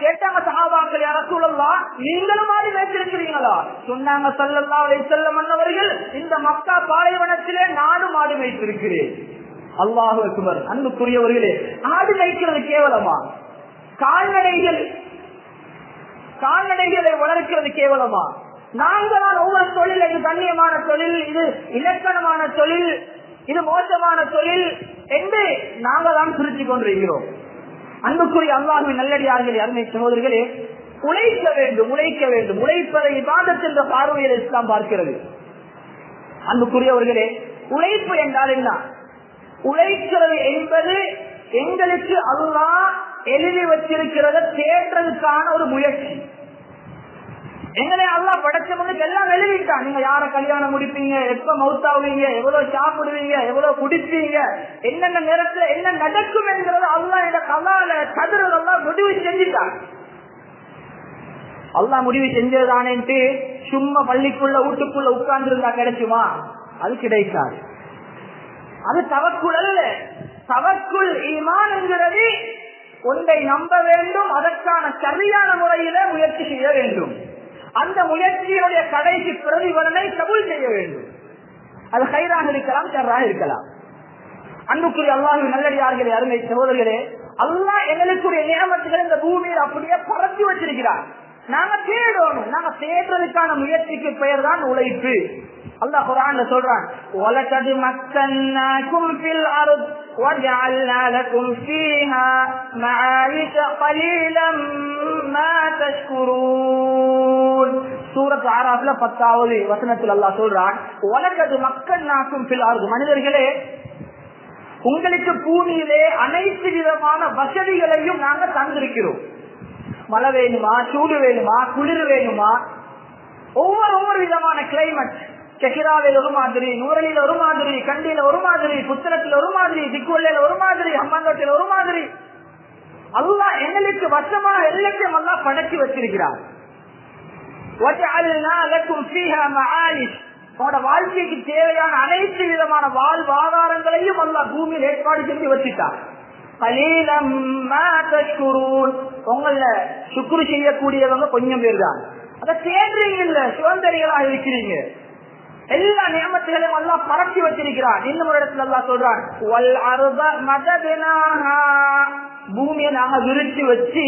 கேட்டாங்க சகாபாக்கள் யார சூழல்லாம் நீங்களும் மாறி வைத்திருக்கிறீங்களா சொன்னாங்க சல்லல்லா செல்ல மன்னவர்கள் இந்த மக்கா பாலைவனத்திலே நானும் மாடு வைத்திருக்கிறேன் அல்லாஹு சுமர் அன்புக்குரியவர்களே ஆடு மேய்க்கிறது கேவலமா? கால்நடைகள் கால்நடைகளை வளர்க்கிறது கேவலமா? நாங்களால் ஒவ்வொரு தொழில் இது கண்ணியமான தொழில் இது இலக்கணமான தொழில் இது மோசமான தொழில் என்று நாங்கள் தான் பிரித்துக் கொண்டிருக்கிறோம். அன்புக்குரிய அல்லாஹுவின் நல்லடியார்கள் அருமை சகோதரர்களே உழைக்க வேண்டும் உழைக்க வேண்டும். உழைப்பதை இபாதத் என்ற பார்வையில் இஸ்லாம் பார்க்கிறது. அன்புக்குரியவர்களே உழைப்பு என்றால் என்ன? உழைக்கிறது என்பது எங்களுக்கு அல்லா எழுதி வச்சிருக்கிறத தேடுறதுக்கான ஒரு முயற்சி. எங்களை அல்லா படைச்ச முன்னுக்கு எல்லாம் எழுதிட்டான். நீங்க யார கல்யாணம் முடிப்பீங்க? எப்ப மவுத்தாவீங்க எவ்வளவு சாப்பிடுவீங்க? எவ்வளவு குடிப்பீங்க? என்னென்ன நேரத்துல என்ன நடக்கும் என்கிறது அல்லா இந்த கலால கதிரெல்லாம் முடிவு செஞ்சுட்டான். அல்லா முடிவு செஞ்சதுதானேன்ட்டு சும்மா பள்ளிக்குள்ள வீட்டுக்குள்ள உட்கார்ந்து இருந்தா கிடைக்குமா அது கிடைக்காது. அது தவக்குள் அல்ல. தவக்குள் ஈமான் என்கிறது ஒன்றை நம்ப வேண்டும். அதற்கான சரியான முறையில முயற்சி செய்ய வேண்டும். அந்த முயற்சியுடைய கடைசி பிரதிபலனை கபுல் செய்ய வேண்டும். அது கைராக இருக்கலாம் சர்ராக இருக்கலாம். அன்புக்குரிய அல்லாஹு நல்லடியார்களே அருமை சகோதரர்களே அல்லா எங்களுக்குரிய நியமத்துகள் இந்த பூமியில் அப்படியே பரப்பி வச்சிருக்கிறார். நாங்க தேடணும். நாங்க தேடுறதுக்கான முயற்சிக்கு பெயர் தான் உழைப்பு. அல்லாஹ் குரான் சொல்றான் وَلَقَدْ مَكَّنَّاكُمْ فِي الْأَرْضِ وَجَعَلْنَا لَكُمْ فِيهَا مَعَايِشَ قَلِيلًا مَا تَشْكُرُونَ சூரத் ஆறாப்ல பத்தாவது வசனத்தில் அல்லாஹ் சொல்றான் உலகது மக்கள் நாக்கும் பில் மனிதர்களே உங்களுக்கு பூமியிலே அனைத்து விதமான வசதிகளையும் நாங்க தந்திருக்கிறோம் மழை வேணுமா சூடு வேணுமா குளிர் வேணுமா ஒவ்வொரு ஒவ்வொரு விதமான கிளைமேட் கெஹிராவில் ஒரு மாதிரி நூரலில் ஒரு மாதிரி கண்டியில ஒரு மாதிரி புத்தகத்தில் ஒரு மாதிரி திக்குள்ளையில ஒரு மாதிரி அம்மாங்கத்தில் ஒரு மாதிரி. அல்லா எங்களுக்கு வசமான எல்லாத்தையும் அல்லா படைச்சு வச்சிருக்கிறார். உங்களோட வாழ்க்கைக்கு தேவையான அனைத்து விதமான வாழ்வாதாரங்களையும் அல்லா பூமியில் ஏற்பாடு செஞ்சு வச்சுட்டார். உங்கள சுக்குரு செய்யக்கூடியவங்க கொஞ்சம் பேர் தான் அதை தேடுறீங்க இல்ல சுதந்திரிகளாக இருக்கிறீங்க. எல்லா நியமத்துகளையும் அல்லா பரப்பி வச்சிருக்கிறான். இன்னும் ஒரு இடத்துல அல்லா சொல்றான் பூமியை நாங்க விரிச்சு வச்சு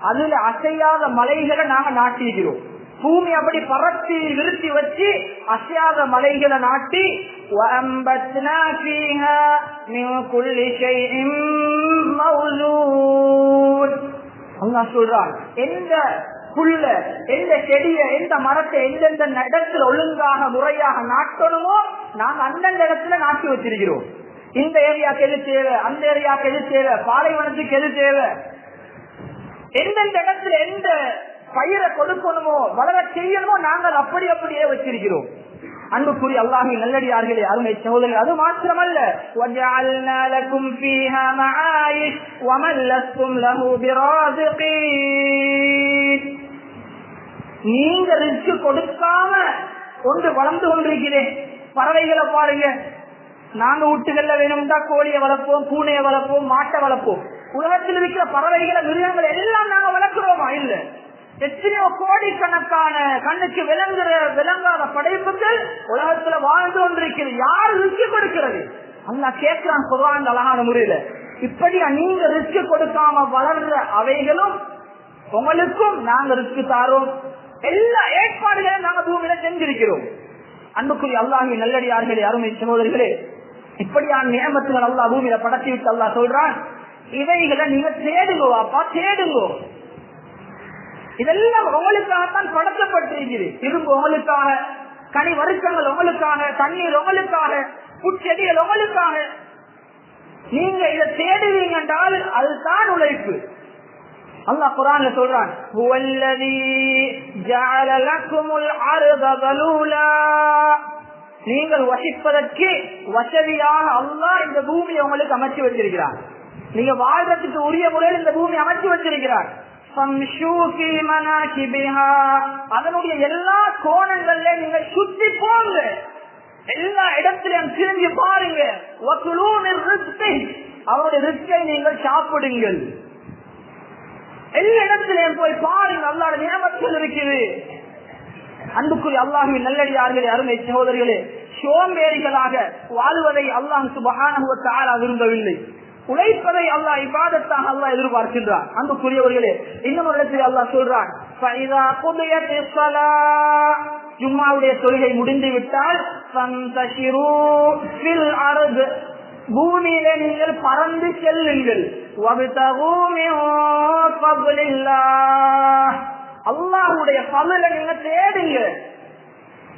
அதுல அசையாத மலைகளை நாங்க நாட்டிக்கிறோம். பூமி அப்படி பறத்தி விருத்தி வச்சு அசையாத மலைகளை நாட்டி அல்லாஹ் சொல்றான் எந்த புல்ல எந்த செடிய எந்த மரத்தை எந்தெந்த இடத்துல ஒழுங்காக முறையாக நாட்டணுமோ நாங்க அந்தந்த இடத்துல நாட்டி வச்சிருக்கிறோம் இந்த ஏரியாக்கு எது தேவை அந்த ஏரியாக்கு எது தேவை பாலைவனத்துக்கு எது தேவை எந்தெந்த இடத்துல எந்த பயிரை கொடுக்கணுமோ வளர செய்யணுமோ நாங்கள் அப்படி அப்படியே வச்சிருக்கிறோம் அன்புக்குரிய அல்லாஹி நல்லடியார்களே அருமை சகோதரர் அது மாத்திரமல்ல وَجَعَلْنَا لَكُمْ فِيهَا مَعَايِشْ وَمَنْ لَسْتُمْ لَهُ بِرَازِقِينَ நீங்க ரிஸ்க் கொடுக்காம ஒன்று வளர்ந்து கொண்டிருக்கிறேன். பறவைகளை பாருங்க. நாங்க வீட்டுகள்ல வேணும்டா கோழியை வளர்ப்போம் பூனையை வளர்ப்போம் மாட்டை வளர்ப்போம். உலகத்தில் இருக்கிற பறவைகளை மிருகங்களை எல்லாம் நாங்க வளர்க்கிறோமா? இல்ல. எத்தனையோ கோடிக்கணக்கான கண்ணுக்கு விளங்குற விளங்காத படைப்புகள் உலகத்துல வாழ்ந்து கொண்டிருக்கிறது. யார் ரிஸ்க் கொடுக்கிறது? அல்லா கேட்கிறான் குர்ஆன் அழகான முறையில. இப்படியா நீங்க ரிஸ்க் கொடுக்காம வளர்ற அவைகளும் உங்களுக்கும் நாங்க ரிஸ்க் தாரோம் எல்லா ஏற்பாடுகளையும் நாங்க பூமியில செஞ்சிருக்கிறோம். அன்புக்குரிய அல்லாஹி நல்லடியார்களே அருமை சகோதரிகளே இப்படியான நியமத்துகள் அல்லா பூமியில படைச்சி விட்டு அல்லா சொல்றான் இவைகளை நீங்க தேடுங்கோ அப்பா தேடுங்கோ. இதெல்லாம் உங்களுக்காகத்தான் படைக்கப்பட்டிருக்கிறது. இரும்பு உங்களுக்காக கனி வருஷங்கள் உங்களுக்காக தண்ணீர் உங்களுக்காக புச்செடிகள் உங்களுக்காக. நீங்க இதை தேடுவீங்க என்றால் அதுதான் உழைப்பு. அல்லாஹ் குரான்ல சொல்றான் நீங்கள் வசிப்பதற்கு வசதியாக அல்லாஹ் இந்த பூமியை உங்களுக்கு அமைச்சு வச்சிருக்கிறார். நீங்க வாழ்றதுக்கு உரிய முறையில் இந்த பூமி அமைச்சு வச்சிருக்கிறார். அதனுடைய எல்லா கோணங்கள்ல நீங்க சுத்தி போங்க. எல்லா இடத்திலும் திரும்பி பாருங்க. அவருடைய ரிஸ்கை நீங்கள் சாப்பிடுங்கள். எல்லா இடத்திலையும் போய் பாருங்க அல்லாட நியமத்தில் இருக்குது. அன்புக்குரிய அல்லாஹுவின் நல்லடியார்களே அருமை சகோதரிகளே சோம்பேறிகளாக வாழ்வதை அல்லாஹ் சுபகான விரும்பவில்லை. உழைப்பதை அல்லாஹ் இபாதத்தாக அல்லாஹ் எதிர்பார்க்கின்றான். அன்புக்குரியவர்களே இன்னும் ஒரு இடத்தில் அல்லாஹ் சொல்றான் "ஃபைதா ஜும்மாவுடைய தொழுகை முடிந்து விட்டால் "ஃபந்தஷிரூ பூமியிலே நீங்கள் பறந்து செல்லுங்கள். "வப்தகூ மின் ஃபضْلில்லாஹ்" அல்லாஹ்வுடைய பலனை நீங்க தேடுங்க.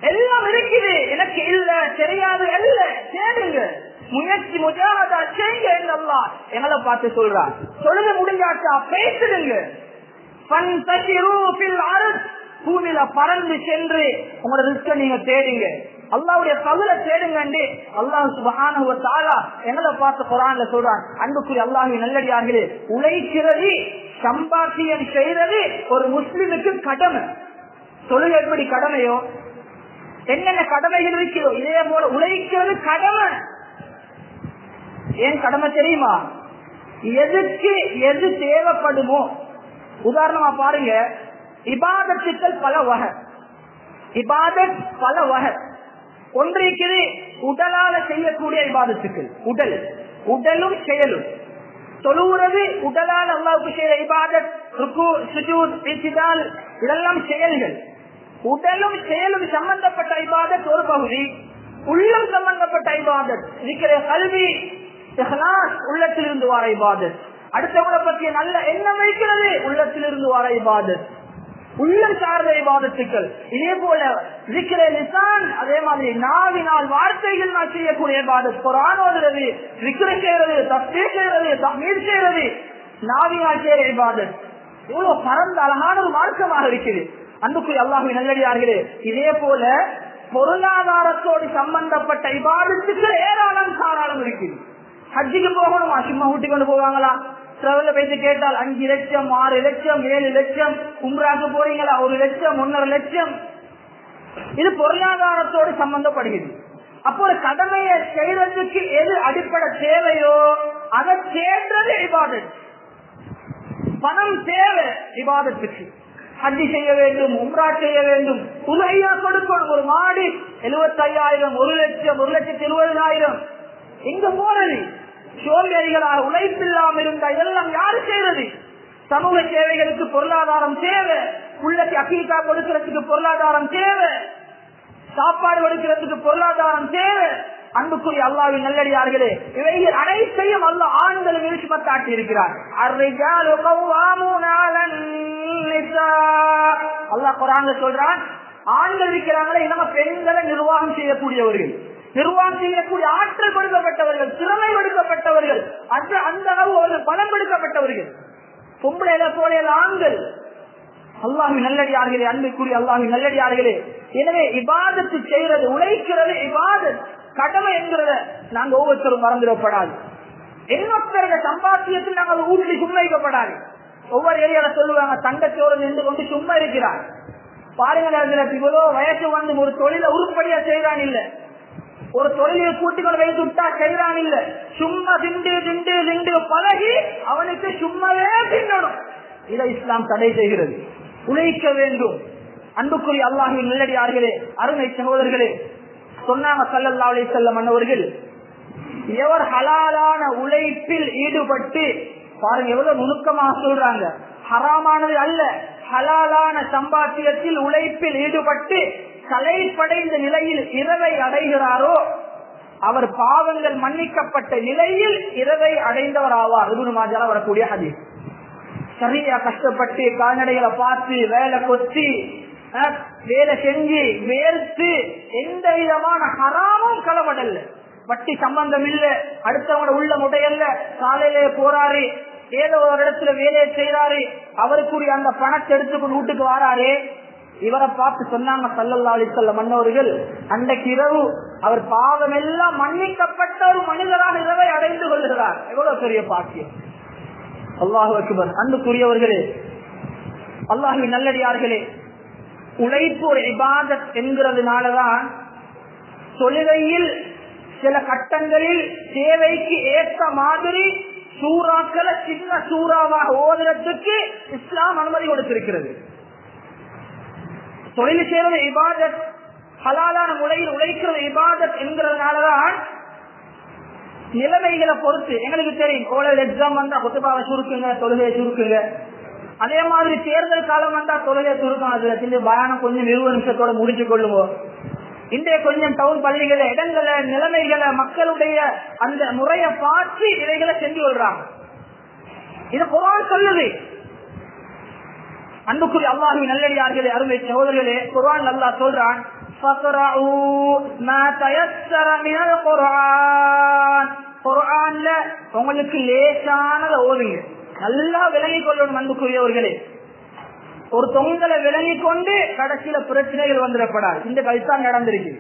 எல்லாம் இருக்குது. எனக்கு இல்ல தெரியாது இல்ல. தேடுங்க. முயற்சி முஜாகதா செய்யுங்க அல்லா எங்களை பார்த்து சொல்றான். சொல்லுங்க முடிஞ்சாச்சா? பேசுடுங்க பூமியில பறந்து சென்று உங்களோட ரிஸ்க நீங்க தேடுங்க. அல்லாவுடைய பகுல தேடுங்கண்டு. அல்லாஹ் சுபஹான தாரா எங்களை பார்த்து குரான்ல சொல்றான்? அன்புக்குரிய அல்லாஹி நல்லடியார்களே உழைக்கிறது சம்பாத்தியம் செய்யறது ஒரு முஸ்லிமுக்கு கடமை. தொழில் எப்படி கடமையோ? என்னென்ன கடமைகள் இருக்கிறோ இதே போல உழைக்கிறது கடமை. ஏன் கடமை தெரியுமா? எதுக்கு எது தேவைப்படுமோ? உதாரணமா பாருங்க இபாதத்துக்கள் பல வகை. இபாதத் பல வகை. ஒன்றிருக்கிறது உடலால செய்யக்கூடிய இபாதத்துக்கள் உடல். உடலும் செயலும். தொழுவுறது உடலால் அல்லாவுக்கு செய்த இபாதத். ருக்கு இதெல்லாம் செயல்கள். உடலும் செயலும் சம்பந்தப்பட்ட இபாதத் ஒரு பகுதி. உள்ளம் சம்பந்தப்பட்ட இபாதத். இருக்கிற கல்வி உள்ளத்திலிருந்து வார இபாதத். அடுத்தவங்களை பற்றிய நல்ல எண்ணம் வைக்கிறது உள்ளத்திலிருந்து வார இபாதத். உள்ளம் சார்ந்த விவாதத்துக்கள் இதே போல நிசான் அதே மாதிரி நாவினால் வார்த்தைகள் நான் செய்யக்கூடிய பாதம் குரான் ஓதுறது விக்கிர செய்யறது தஸ்தே செய்யறது தமிழ் செய்யறது நாவினால் செய்யற பாதம் இவ்வளவு பரந்த அழகான ஒரு மார்க்கமாக இருக்குது. அன்புக்குரிய அல்லாஹு நல்லடியார்களே இதே போல பொருளாதாரத்தோடு சம்பந்தப்பட்ட இபாதத்துக்கு ஏராளம் தாராளம் இருக்குது. ஹஜ்ஜிக்கு போகணுமா? சும்மா ஊட்டி கொண்டு போவாங்களா? டிராவல்ல போயிட்டு கேட்டால் அஞ்சு லட்சம் ஆறு லட்சம் ஏழு லட்சம் உம்ராக்கு போறீங்களா? ஒரு லட்சம் ஒன்னரை லட்சம். இது பொருளாதாரத்தோடு சம்பந்தப்படுகிறது. அப்போ ஒரு கடமையை செய்யறதுக்கு எது அடிப்படை தேவையோ அதை சேர்ந்தது இபாதத். பணம் தேவை இபாதத்துக்கு. ஹஜ்ஜி செய்ய வேண்டும் உம்ரா செய்ய வேண்டும். உலகையா கொடுக்கணும். ஒரு மாடி எழுபத்தி ஐயாயிரம் ஒரு லட்சம் ஒரு லட்சத்தி இருபதாயிரம். எங்க போறது? சோம்பேறிகளாக உழைப்பில்லாமல் இருந்த இதெல்லாம் யாரு செய்யறது? சமூக சேவைகளுக்கு பொருளாதாரம் தேவை. உள்ளத்தை அக்கீக்கா கொடுக்கிறதுக்கு பொருளாதாரம் தேவை. சாப்பாடு கொடுக்கிறதுக்கு பொருளாதாரம் தேவை. அன்புக்குரிய அல்லாவின் நல்லடியார்களே இவைகள் அனைத்தையும் அல்ல ஆண்களும் விருப்பத்தாட்டி இருக்கிறார். அல்லாஹ் குரான் சொல்றான் ஆண்கள் இருக்கிறாங்களே நம்ம பெண்களை நிர்வாகம் செய்யக்கூடியவர்கள். நிர்வாகம் செய்யக்கூடிய ஆற்றல் கொடுக்கப்பட்டவர்கள் திறமை கொடுக்கப்பட்டவர்கள் அந்த அந்த அளவு அவர்கள் பலம் கொடுக்கப்பட்டவர்கள். பொம்பளையில போல ஆண்கள். அல்லாஹி நல்லடியார்களே அன்புக்குரிய அல்லாஹி நல்லடியார்களே. எனவே இபாதத்து செய்யறது உழைக்கிறது இபாதத். கடமை என்கிறத நாங்க ஒவ்வொருத்தரும் மறந்துடப்படாது. இன்னொருத்தருடைய சம்பாத்தியத்தில் நாங்கள் ஊற்றி சும்மா வைக்கப்படாது ஒவ்வொரு ஏரியால சொல்லுவாங்க தங்கச்சோறு நின்று கொண்டு சும்மா இருக்கிறார். பாருங்க இவ்வளோ வயசு வந்து ஒரு தொழில உருப்படியா செய்யறான் இல்லை. ஒரு தொழிலை கூட்டி கொண்டு வைத்து விட்டா செய்யறான் இல்ல. சும்மா திண்டு திண்டு திண்டு பழகி அவனுக்கு சும்மாவே தின்னணும். இதை இஸ்லாம் தடை செய்கிறது. உழைக்க வேண்டும். அன்புக்குரிய அல்லாஹின் நல்லடியார்களே அருமை சகோதரர்களே சொன்னாங்க சல்லல்லா அலி செல்லம் மன்னவர்கள் எவர் ஹலாலான உழைப்பில் ஈடுபட்டு பாருங்க எவ்வளவு நுணுக்கமாக சொல்றாங்க. ஹராமானது அல்ல ஹலாலான சம்பாத்தியத்தில் உழைப்பில் ஈடுபட்டு கலைப்படைந்த நிலையில் இரவை அடைகிறாரோ அவர் பாவங்கள் மன்னிக்கப்பட்ட நிலையில் இரவை அடைந்தவர் ஆவார் மாஜால வரக்கூடிய ஹதீஸ். சரியா கஷ்டப்பட்டு கால்நடைகளை பார்த்து வேலை கொத்தி வேலை செஞ்சு வேர்த்து எந்த விதமான ஹராமும் கலவடல்ல வட்டி சம்பந்தம் இல்ல அடுத்தவங்க உள்ள முடையல்ல காலையிலே போறாரு ஏதோ ஒரு இடத்துல வேலையை செய்யறாரு அவருக்குரிய அந்த பணத்தை எடுத்துக்கொண்டு வீட்டுக்கு வாராரு. இவரை பார்த்து சொன்னாங்க சல்லல்லா அலிசல்ல மன்னவர்கள் அன்றைக்கு இரவு அவர் பாவம் எல்லாம் மன்னிக்கப்பட்ட ஒரு மனிதரான இரவை அடைந்து கொள்கிறார். எவ்வளவு பெரிய பாக்கியம். அல்லாஹு அக்பர். அன்புக்குரியவர்களே அல்லாஹு நல்லடியார்களே உழைப்பு ஒரு இபாதத் என்கிறதுனாலதான் தொழுகையில் சில கட்டங்களில் தேவைக்கு ஏற்ற மாதிரி சூறாக்களை சின்ன சூறாவாக ஓதுறதுக்கு இஸ்லாம் அனுமதி கொடுத்திருக்கிறது. தொழில் செய்வது இபாதத் ஹலாலான முறையில் உழைக்கிறது இபாதத் என்கிறதுனாலதான் நிலைமைகளை பொறுத்து எங்களுக்கு தெரியும் ஓலல் எக்ஸாம் வந்தா குத்துபாவை சுருக்குங்க தொழுகையை சுருக்குங்க. அதே மாதிரி தேர்தல் காலம் வந்தா தொழுகையை சுருக்கம் அதுல சின்ன பயானம் கொஞ்சம் இருபது நிமிஷத்தோட முடிச்சு கொள்ளுவோம். இன்றைய கொஞ்சம் டவுன் பள்ளிகளை இடங்களை நிலைமைகளை மக்களுடைய அந்த முறையை பார்த்து இவைகளை செஞ்சு கொள்றாங்க. இது குரான் சொல்லுது. அன்புக்குரிய அல்லாஹி நல்லடியார்களே அருமை சகோதரர்களே குரான் நல்லா சொல்றான் குரான்ல உங்களுக்கு லேசானத ஓதுங்க. நல்லா விளங்கி கொள்ளணும் அன்புக்குரியவர்களே. ஒரு தொங்கலை விளங்கி கொண்டு கடைசியில பிரச்சனைகள் வந்துடப்படாது. இந்த கல்தான் நடந்திருக்கு.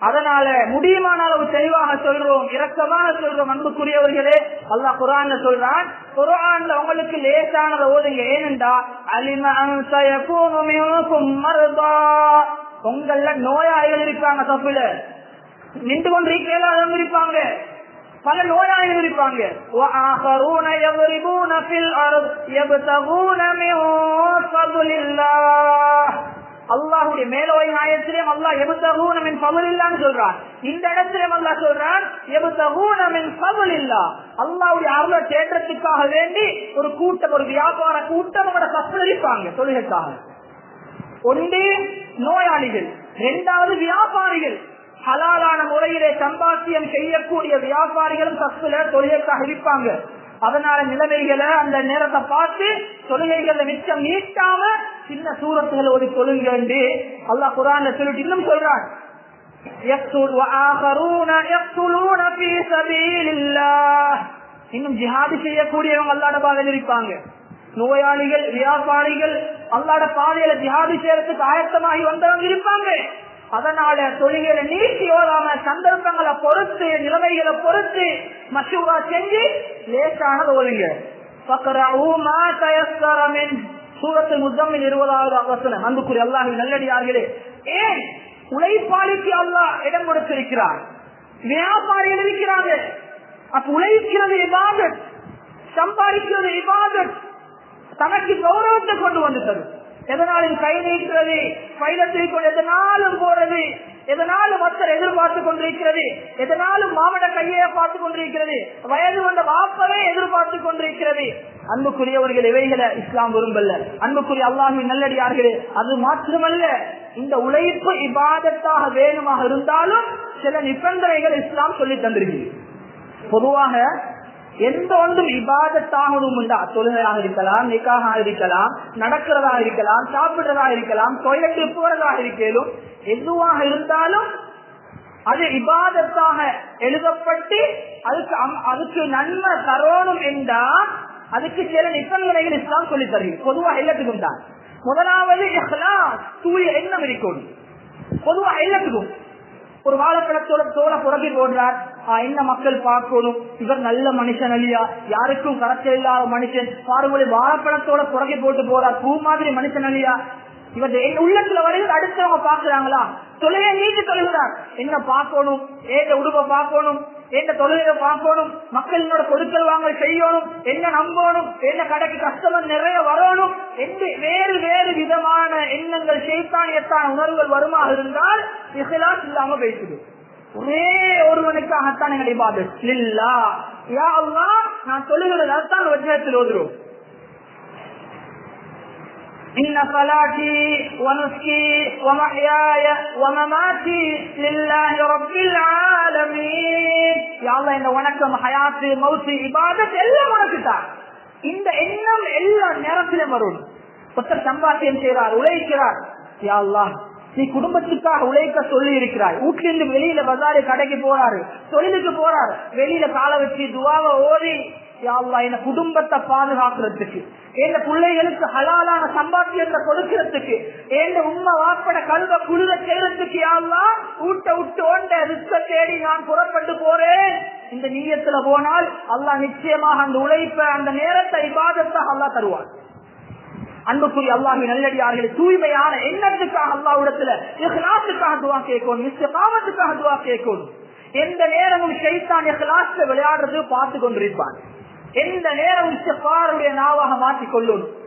அதனால முடியுமான அளவு தெளிவாக சொல்றோம் இரக்கமான சொல்றோம் அன்புக்குரியவர்களே. அல்லா குரான் சொல்றான் குரான்ல உங்களுக்கு லேசானத ஓதுங்க. ஏனென்றா உங்கள நோயாளிகள் இருக்காங்க தப்புல. நின்று கொண்டு இருக்கலாம் இருப்பாங்க. பல நோயாளிகள் இருப்பாங்க. அல்லாஹுடைய மேலோய் நாயத்திலேயும் அல்லா எபுத்தகூனமின் பவல் இல்லான்னு சொல்றான். இந்த இடத்திலும் அல்லா சொல்றான் எபுத்தகூனமின் பவுல் இல்லா அல்லாவுடைய அருள தேற்றத்துக்காக வேண்டி ஒரு கூட்டம் ஒரு வியாபார கூட்டம் அவரை கப்பல் இருப்பாங்க தொழிலுக்காக ஒன்று நோயாளிகள் இரண்டாவது வியாபாரிகள். ஹலாலான முறையிலே சம்பாத்தியம் செய்யக்கூடிய வியாபாரிகளும் சத்துல தொழிலுக்காக இருப்பாங்க. அதனால நிலைமைகளை அந்த நேரத்தை பார்த்து தொழுகைகளை மிச்சம் நீட்டாம சின்ன சூரத்துகளை ஒரு தொழுங்க என்று அல்லா குரான் சொல்லிட்டு இன்னும் சொல்றான். இன்னும் ஜிஹாது செய்யக்கூடியவங்க அல்லாட பாதையில் இருப்பாங்க. நோயாளிகள் வியாபாரிகள் அல்லாட பாதையில ஜிஹாது செய்யறதுக்கு ஆயத்தமாகி வந்தவங்க இருப்பாங்க. அதனால தொழில்களை நீட்டி சந்தர்ப்பங்களை பொறுத்து நிலைமைகளை பொறுத்து மசூரா செஞ்சு லேசானது ஓடுங்க சூரத்து முத்தமில் இருபதாவது அவசரம் அன்புக்குரிய அல்லாஹி நல்லடியார்களே ஏன் உழைப்பாளிக்கு அல்லாஹ் இடம் கொடுத்திருக்கிறார்? வியாபாரிகள் இருக்கிறாங்க அப்ப உழைக்கிறது இபாதத். சம்பாதிக்கிறது இபாதத். தனக்கு கௌரவத்தை கொண்டு வந்து தரும் எதனாலும் கை நீக்கிறது பைலத்தில் கொண்டு எதனாலும் போறது எதனாலும் மத்தர் எதிர்பார்த்து கொண்டிருக்கிறது எதனாலும் மாமட கையை பார்த்து கொண்டிருக்கிறது வயது வந்த வாப்பவே எதிர்பார்த்து கொண்டிருக்கிறது. அன்புக்குரியவர்கள் இவைகளை இஸ்லாம் விரும்பல. அன்புக்குரிய அல்லாஹின் நல்லடியார்களே அது மாத்திரமல்ல. இந்த உழைப்பு இபாதத்தாக வேணுமாக இருந்தாலும் சில நிபந்தனைகள் இஸ்லாம் சொல்லி தந்திருக்கு பொதுவாக எந்த ஒன்றும் இபாதத்தாகவும் உண்டா. தொழுகையாக இருக்கலாம் நிக்காக இருக்கலாம் நடக்கிறதா இருக்கலாம் சாப்பிடுறதா இருக்கலாம் தொழிலுக்கு போறதாக இருக்கலும் எதுவாக இருந்தாலும் அது இபாதத்தாக எழுதப்பட்டு அதுக்கு அதுக்கு நன்மை தரோணும் என்றா அதுக்கு சில நிபந்தனைகள் இஸ்லாம் சொல்லி தருகிறது. பொதுவாக எல்லாத்துக்கும் தான் முதலாவது தூய எண்ணம் இருக்கணும். பொதுவாக எல்லாத்துக்கும். ஒரு வாழைப்பழத்தோட தோலை புறப்பி போடுறார் என்ன மக்கள் பார்க்கணும். இவர் நல்ல மனுஷன் இல்லையா? யாருக்கும் கரைச்சல் இல்லாத மனுஷன். பாருமொழி வாழைப்பழத்தோட புறகை போட்டு போறார். பூ மாதிரி மனுஷன் இல்லையா? இவர் உள்ளத்துல வரையில் அடுத்தவங்க பாக்குறாங்களா தொழிலை நீட்டு தொழுகிறார். என்ன பார்க்கணும்? ஏத உடுப்பை பார்க்கணும்? என்ன தொழிலை பார்க்கணும்? மக்களோட கொடுக்கல் வாங்கல் செய்யணும்? என்ன நம்பணும்? என்ன கடைக்கு கஸ்டமர் நிறைய வரணும்? வேறு வேறு விதமான எண்ணங்கள் செய்தானியத்தான உணர்வுகள் வருமாக இருந்தால் இசைலாம் இல்லாம பேசுது. ஒரே ஒருவனுக்காகத்தான் எங்களை பாது இல்லா யா அல்லா நான் சொல்லுகிறது அதுதான் வஜனத்தில் ஓதுறோம் إن صلاتي ونسكي ومحياي ومماتي لله رب العالمين يا الله இந்த வணக்கம் ஹயாத்து மௌத்து இபாதத் எல்லாம் உனக்கு தான் இந்த எண்ணம் எல்லா நேரத்திலும் வரும் ஒருத்தர் சம்பாத்தியம் செய்கிறார் உழைக்கிறார் யா அல்லாஹ் நீ குடும்பத்துக்காக உழைக்க சொல்லி இருக்கிறாய் வீட்டிலிருந்து வெளியில பஜாரு கடைக்கு போறாரு. தொழிலுக்கு போறாரு. வெளியில கால வச்சு துவாவை ஓடி யாழ்லா என் குடும்பத்தை பாதுகாக்கிறதுக்கு என் பிள்ளைகளுக்கு ஹலாலான சம்பாத்தியத்தை கொடுக்கிறதுக்கு என் உண்மை வாப்பட கல்வ குழுத செய்யறதுக்கு யாழ்லாம் ஊட்ட விட்டு ஓண்ட ரிஸ்க தேடி நான் புறப்பட்டு போறேன். இந்த நீயத்துல போனால் அல்லா நிச்சயமாக அந்த உழைப்ப அந்த நேரத்தை இபாதத்தாக அல்லா தருவான். அன்புக்குரிய அல்லாஹி நல்லடியார்களை தூய்மையான எண்ணத்துக்காக அல்லாவிடத்துல இஹ்லாத்துக்காக துவா கேட்கணும் இஸ்திகாமத்துக்காக துவா கேட்கணும். எந்த நேரமும் ஷைத்தான் இஹ்லாஸ்ல விளையாடுறது பார்த்து கொண்டிருப்பான் எந்த நேரமும் இஸ்திக்பாருடைய நாவாக மாற்றிக் கொள்ளணும்